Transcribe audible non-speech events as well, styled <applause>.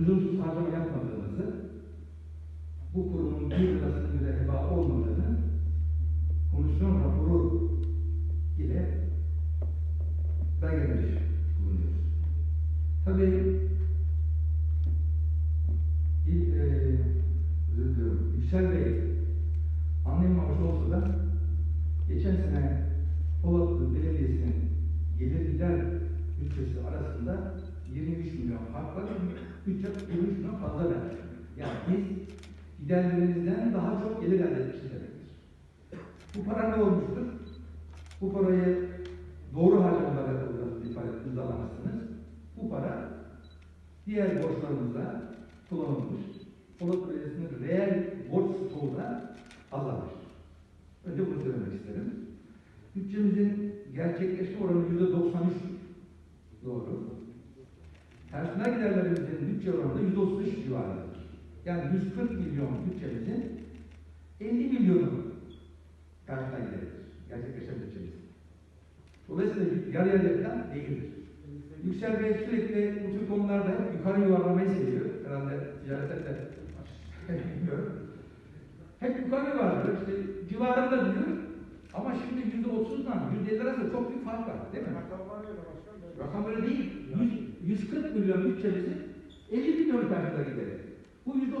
lüzumsuz harcama yapmadığımızı, bu kurumun bir lirasının bile heba olmadığını komisyon raporu ile belgelemiş bulunuyoruz. Tabii il, e, Bey anlayamamış olsa da geçen sene 23 milyon fark var. Bütçe 23 milyon fazla vermiş. Yani biz giderlerimizden daha çok gelir elde etmişiz demektir. Bu para ne olmuştur? Bu parayı doğru harcamalar yapıldığınız ifade imzalamazsınız. Bu para diğer borçlarımızda kullanılmış. Polat Belediyesi'nin reel borç stoğu da azalmış. Önce bunu söylemek isterim. Bütçemizin gerçekleşme oranı yüzde 93 doğru. Personel giderlerimizin bütçe oranı yüzde 33 civarındadır. Yani 140 milyon bütçemizin 50 milyonu personel gideridir. Gerçekleşen bütçemiz. Dolayısıyla yarı yarıya değildir. Yüksel Bey sürekli bu tür konularda hep yukarı yuvarlamayı seviyor. Herhalde ticarete de <laughs> bilmiyorum. Hep yukarı yuvarlıyor. İşte civarında diyor. Ama şimdi yüzde otuzdan yüzde elli arasında çok büyük fark var. Değil mi? Rakam öyle değil. 100, 140 milyon bütçemizin 50 milyon karşıda gideri. Bu yüzde